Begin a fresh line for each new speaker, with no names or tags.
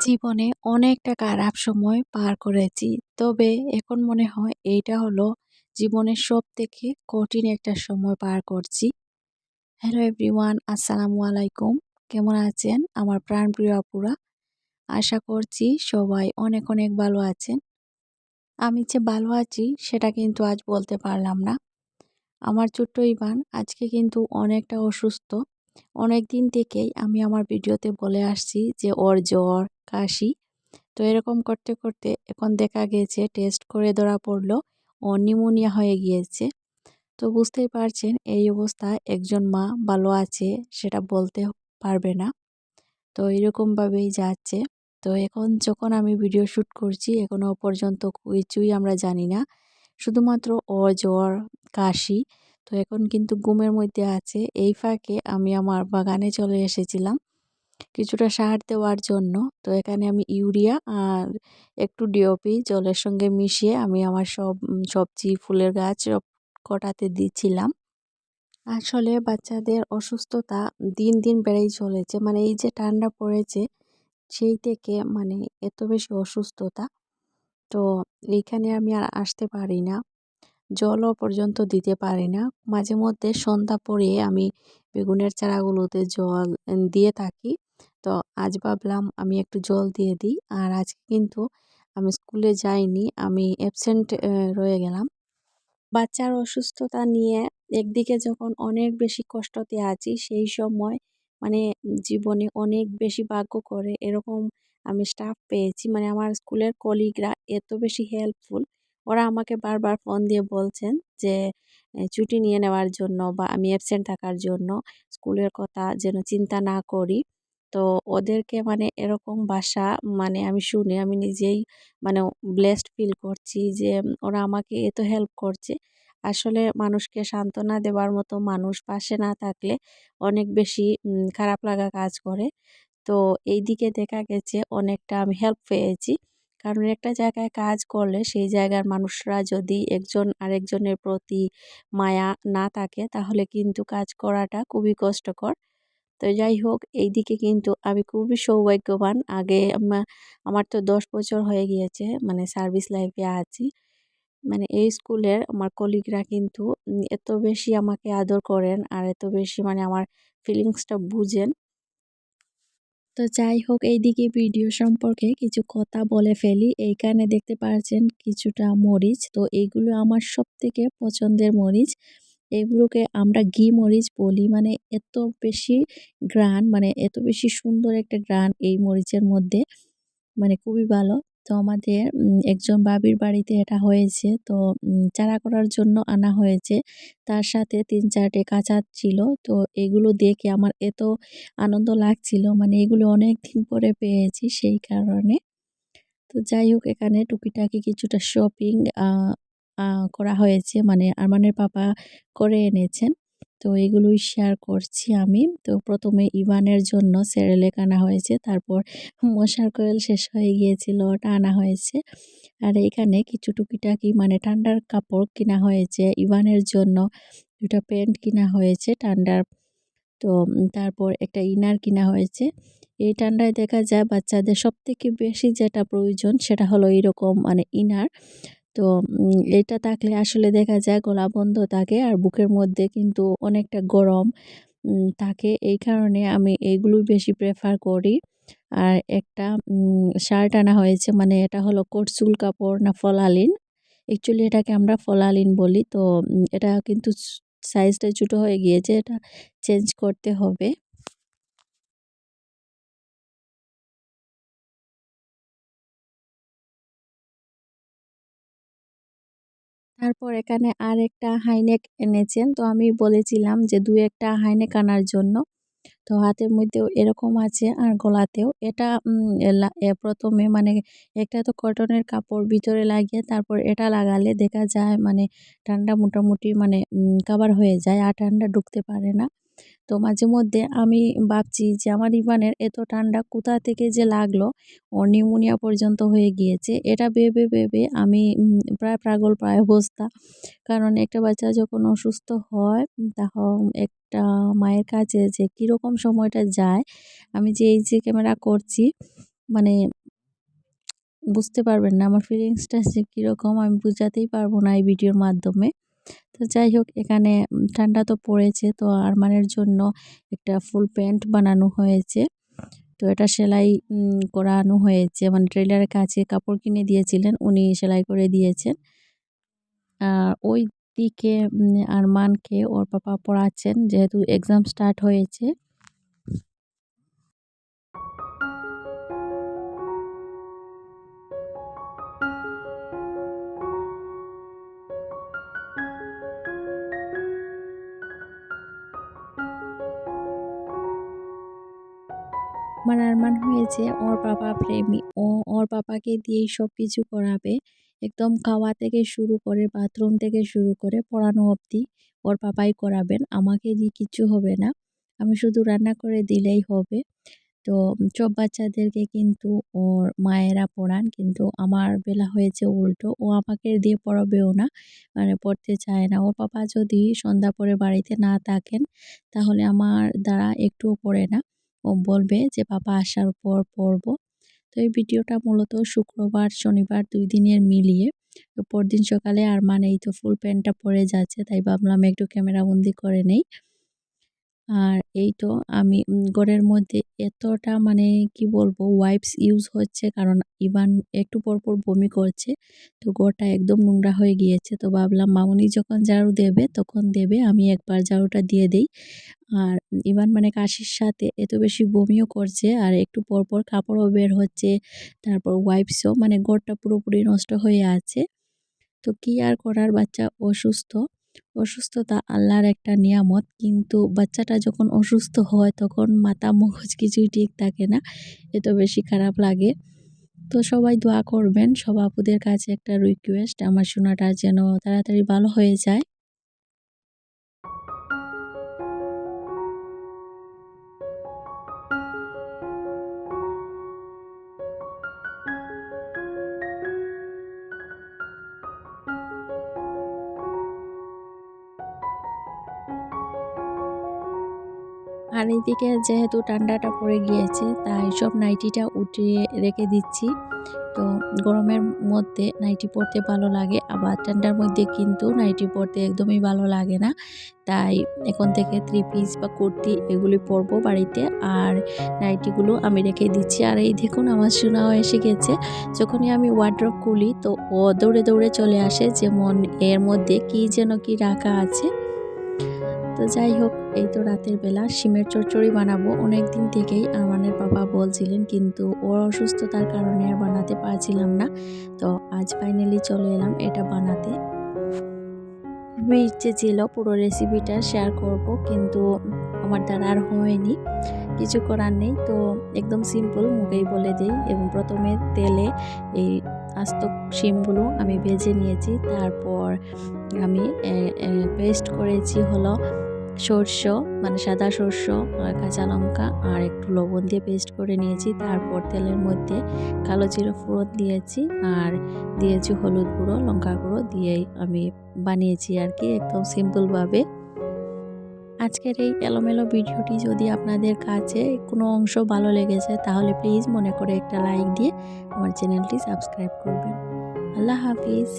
জীবনে অনেকটা খারাপ সময় পার করেছি। তবে এখন মনে হয় এইটা হলো জীবনের সব থেকে কঠিন একটা সময় পার করছি। হ্যালো এভরিওয়ান আসসালামু আলাইকুম। কেমন আছেন? আমার প্রাণপ্রিয় আপুরা, আশা করছি সবাই অনেক অনেক ভালো আছেন। আমি যে ভালো আছি সেটা কিন্তু আজ বলতে পারলাম না। আমার ছোট্ট ইভান আজকে কিন্তু অনেকটা অসুস্থ। অনেক দিন থেকেই আমি আমার ভিডিওতে বলে আসছি যে ওর জ্বর কাশি। তো এরকম করতে করতে এখন দেখা গেছে টেস্ট করে ধরা পড়ল, ও নিউমোনিয়া হয়ে গিয়েছে। তো বুঝতেই পারছেন এই অবস্থায় একজন মা ভালো আছে সেটা বলতে পারবে না। তো এরকমভাবেই যাচ্ছে। তো এখন যখন আমি ভিডিও শ্যুট করছি এখনও পর্যন্ত কিছুই আমরা জানি না। শুধুমাত্র ও জ্বর, কাশি, তো এখন কিন্তু ঘুমের মধ্যে আছে। এই ফাঁকে আমি আমার বাগানে চলে এসেছিলাম। কিছুটা সার দেওয়ার জন্য। তো এখানে আমি ইউরিয়া আর একটু ডিওপি জলের সঙ্গে মিশিয়ে আমি আমার সব সবজি, ফুলের গাছ সব কটাতে দিচ্ছিলাম। আসলে বাচ্চাদের অসুস্থতা দিন দিন বেড়েই চলেছে। মানে এই যে ঠান্ডা পড়েছে, সেই থেকে মানে এত বেশি অসুস্থতা। তো এইখানে আমি আর আসতে পারি না। জলও পর্যন্ত দিতে পারি না। মাঝে মধ্যে সন্ধ্যা পরে আমি বেগুনের চারাগুলোতে জল দিয়ে থাকি। তো আজ ভাবলাম আমি একটু জল দিয়ে দিই। আর আজকে কিন্তু আমি স্কুলে যাইনি, আমি অ্যাবসেন্ট রয়ে গেলাম। বাচ্চার অসুস্থতা নিয়ে একদিকে যখন অনেক বেশি কষ্টতে আছি, সেই সময় মানে জীবনে অনেক বেশি ভাগ্য করে, এরকম আমি স্টাফ পেয়েছি। মানে আমার স্কুলের কলিগরা এত বেশি হেল্পফুল ওরা আমাকে বারবার ফোন দিয়ে বলছেন যে ছুটি নিয়ে নেওয়ার জন্য বা আমি অ্যাবসেন্ট থাকার জন্য স্কুলের কথা যেন চিন্তা না করি। তো ওদেরকে মানে এরকম বাসা মানে আমি শুনে আমি নিজেই মানে ব্লেসড ফিল করছি যে ওরা আমাকে এত হেল্প করছে। আসলে মানুষকে সান্ত্বনা দেওয়ার মতো মানুষ পাশে না থাকলে অনেক বেশি খারাপ লাগা কাজ করে। তো এই দিকে দেখা গেছে অনেকটা আমি হেল্প পেয়েছি। কারণ একটা জায়গায় কাজ করলে সেই জায়গার মানুষরা যদি একজন আরেকজনের প্রতি মায়া না থাকে, তাহলে কিন্তু কাজ করাটা খুবই কষ্টকর। তো যাই হোক, এই দিকে কিন্তু আমি খুবই সৌভাগ্যবান। আগে আমার তো দশ বছর হয়ে গিয়েছে মানে সার্ভিস লাইফে আছি। মানে এই স্কুলের আমার কলিগরা কিন্তু এত বেশি আমাকে আদর করেন আর এত বেশি মানে আমার ফিলিংসটা বুঝেন। তো যাই হোক, এইদিকে ভিডিও সম্পর্কে কিছু কথা বলে ফেলি। এইখানে দেখতে পাচ্ছেন কিছুটা মরিচ। তো এগুলো আমার সব থেকে পছন্দের মরিচ। এগুলোকে আমরা ঘি মরিচ বলি। মানে এত বেশি গ্রান মানে এত বেশি সুন্দর একটা গ্রান এই মরিচের মধ্যে। মানে খুবই ভালো। তো আমাদের একজন বাবির বাড়িতে এটা হয়েছে। তো চারা করার জন্য আনা হয়েছে। তার সাথে তিন চারটে কাঁচা ছিল। তো এগুলো দেখে আমার এত আনন্দ লাগছিল। মানে এগুলো অনেক দিন পরে পেয়েছি সেই কারণে। তো যাই হোক, এখানে টুকিটাকি কিছুটা শপিং করা হয়েছে। মানে আরমানের পাপা করে এনেছেন। তো এগুলোই শেয়ার করছি আমি। তো প্রথমে ইভানের জন্য সেরেলেক আনা হয়েছে, তারপর মশার কোয়েল শেষ হয়ে গিয়েছিল, ওটা আনা হয়েছে। আর এখানে কিছু টুকিটাকি মানে ঠান্ডার কাপড় কিনা হয়েছে, ইভানের জন্য দুটা প্যান্ট কিনা হয়েছে ঠান্ডার। তো তারপর একটা ইনার কিনা হয়েছে। এই ঠান্ডায় দেখা যায় বাচ্চাদের সবথেকে বেশি যেটা প্রয়োজন সেটা হলো এরকম মানে ইনার। তো এটা থাকলে আসলে দেখা যায় গলা বন্ধ থাকে আর বুকের মধ্যে কিন্তু অনেকটা গরম থাকে। এই কারণে আমি এইগুলোই বেশি প্রেফার করি। আর একটা শার্ট আনা হয়েছে মানে এটা হলো কোটসুল কাপড় না ফলালিন। অ্যাকচুয়ালি এটাকে আমরা ফলালিন বলি। তো এটা কিন্তু সাইজটা ছোটো হয়ে গিয়েছে, এটা চেঞ্জ করতে হবে। তারপর এখানে আর একটা হাইনেক এনেছেন। তো আমি বলেছিলাম যে দু একটা হাইনেক আনার জন্য। তো হাতের মধ্যেও এরকম আছে আর গলাতেও। এটা প্রথমে মানে একটা তো কটনের কাপড় ভিতরে লাগিয়ে তারপর এটা লাগালে দেখা যায় মানে ঠান্ডা মোটামুটি মানে কাবার হয়ে যায়। আর ঠান্ডা ঢুকতে পারে না। তো মাঝে মধ্যে আমি ভাবছি যে আমার ইভানের এত ঠান্ডা কোথা থেকে যে লাগল? ও নিউমোনিয়া পর্যন্ত হয়ে গিয়েছে। এটা ভেবে ভেবে আমি প্রায় পাগল প্রায় অবস্থা কারণ একটা বাচ্চা যখন অসুস্থ হয় তখন একটা মায়ের কাছে যে কীরকম সময়টা যায়, আমি যে এই যে ক্যামেরা করছি মানে বুঝতে পারবেন না, আমার ফিলিংসটা যে কীরকম আমি বুঝাতেই পারব না এই ভিডিওর মাধ্যমে। তো যাই হোক, এখানে ঠান্ডা তো পড়েছে, তো আরমানের জন্য একটা ফুল প্যান্ট বানানো হয়েছে। তো এটা সেলাই করানো হয়েছে। মানে ট্রেলারের কাছে কাপড় কিনে দিয়েছিলেন, উনি সেলাই করে দিয়েছেন। আর ওই দিকে আরমানকে ওর পাপা পড়াচ্ছেন, যেহেতু এক্সাম স্টার্ট হয়েছে। আমার আরমান হয়েছে, ওর বাবা প্রেমী। ও, ওর বাবাকে দিয়েই সব কিছু করাবে। একদম খাওয়া থেকে শুরু করে, বাথরুম থেকে শুরু করে, পড়ানো অবধি ওর বাবাই করাবেন। আমাকে দিয়ে কিছু হবে না। আমি শুধু রান্না করে দিলেই হবে। তো সব বাচ্চাদেরকে কিন্তু ওর মায়েরা পড়ান, কিন্তু আমার বেলা হয়েছে উল্টো। ও আমাকে দিয়ে পড়াবেও না মানে পড়তে চায় না। ওর বাবা যদি সন্ধ্যা পরে বাড়িতে না থাকেন, তাহলে আমার দ্বারা একটুও পড়ে না। বলবে যে, বাবা, আসার পর পড়ব তো এই ভিডিওটা মূলত শুক্রবার, শনিবার দুই দিনের মিলিয়ে। তো পরদিন সকালে আর মানে এই তো ফুল প্যান্টটা পরে যাচ্ছে, তাই ভাবলাম একটু ক্যামেরাবন্দি করে নেই। আর এই তো আমি ঘরের মধ্যে এতটা মানে কি বলব ওয়াইপস ইউজ হচ্ছে কারণ ইভান একটু পর পর বমি করছে। তো ঘরটা একদম নোংরা হয়ে গিয়েছে। তো ভাবলাম মামুনি যখন ঝাড়ু দেবে তখন দেবে, আমি একবার ঝাড়ুটা দিয়ে দেই। আর ইভান মানে কাশির সাথে এত বেশি বমিও করছে আর একটু পর পর কাপড়ও বের হচ্ছে, তারপর ওয়াইপসও মানে ঘরটা পুরোপুরি নষ্ট হয়ে আছে। তো কি আর করার, বাচ্চা অসুস্থ। অসুস্থতা আল্লাহর একটা নিয়ামত। কিন্তু বাচ্চাটা যখন অসুস্থ হয়, তখন মাথা মগজ কিছুই ঠিক থাকে না। এত বেশি খারাপ লাগে। তো সবাই দোয়া করবেন। সব আপুদের কাছে একটা রিকোয়েস্ট আমার শোনাটা যেন তাড়াতাড়ি ভালো হয়ে যায়। আর এইদিকে যেহেতু ঠান্ডাটা পড়ে গিয়েছে, তাই সব নাইটিটা উঠিয়ে রেখে দিচ্ছি। তো গরমের মধ্যে নাইটি পরতে ভালো লাগে, আবার ঠান্ডার মধ্যে কিন্তু নাইটি পরতে একদমই ভালো লাগে না। তাই এখন থেকে থ্রি পিস বা কুর্তি এগুলি পরবো বাড়িতে, আর নাইটিগুলো আমি রেখে দিচ্ছি। আর এই দেখুন আমার শোনাও এসে গেছে। যখনই আমি ওয়ার্ড্রপ খুলি তো ও দৌড়ে দৌড়ে চলে আসে, যেমন এর মধ্যে কি যেন কি রাখা আছে। তো যাই হোক, এই তো রাতের বেলা শিমের চচ্চড়ি বানাবো। অনেক দিন থেকেই আমানের বাবা বলছিলেন, কিন্তু ওর অসুস্থতার কারণে আর বানাতে পারছিলাম না। তো আজ ফাইনালি চলে এলাম এটা বানাতে। খুবই ইচ্ছে ছিল পুরো রেসিপিটা শেয়ার করব, কিন্তু আমার দ্বারা আর হয়নি। কিছু করার নেই, তো একদম সিম্পল মুখেই বলে দিই। এবং প্রথমে তেলে এই আস্ত শিমগুলো আমি ভেজে নিয়েছি। তারপর আমি পেস্ট করেছি হলো সর্ষ মানে সাদা সর্ষ, আর কাঁচা লঙ্কা, আর একটু লবণ দিয়ে পেস্ট করে নিয়েছি। তারপর তেলের মধ্যে কালো জিরো ফোড়ন দিয়েছি, আর দিয়েছি হলুদ গুঁড়ো লঙ্কা গুঁড়ো দিয়েই আমি বানিয়েছি আর কি একদম সিম্পলভাবে আজকের এই এলোমেলো ভিডিওটি যদি আপনাদের কাছে কোনো অংশ ভালো লেগেছে, তাহলে প্লিজ মনে করে একটা লাইক দিয়ে আমার চ্যানেলটি সাবস্ক্রাইব করবেন। আল্লাহ হাফিজ।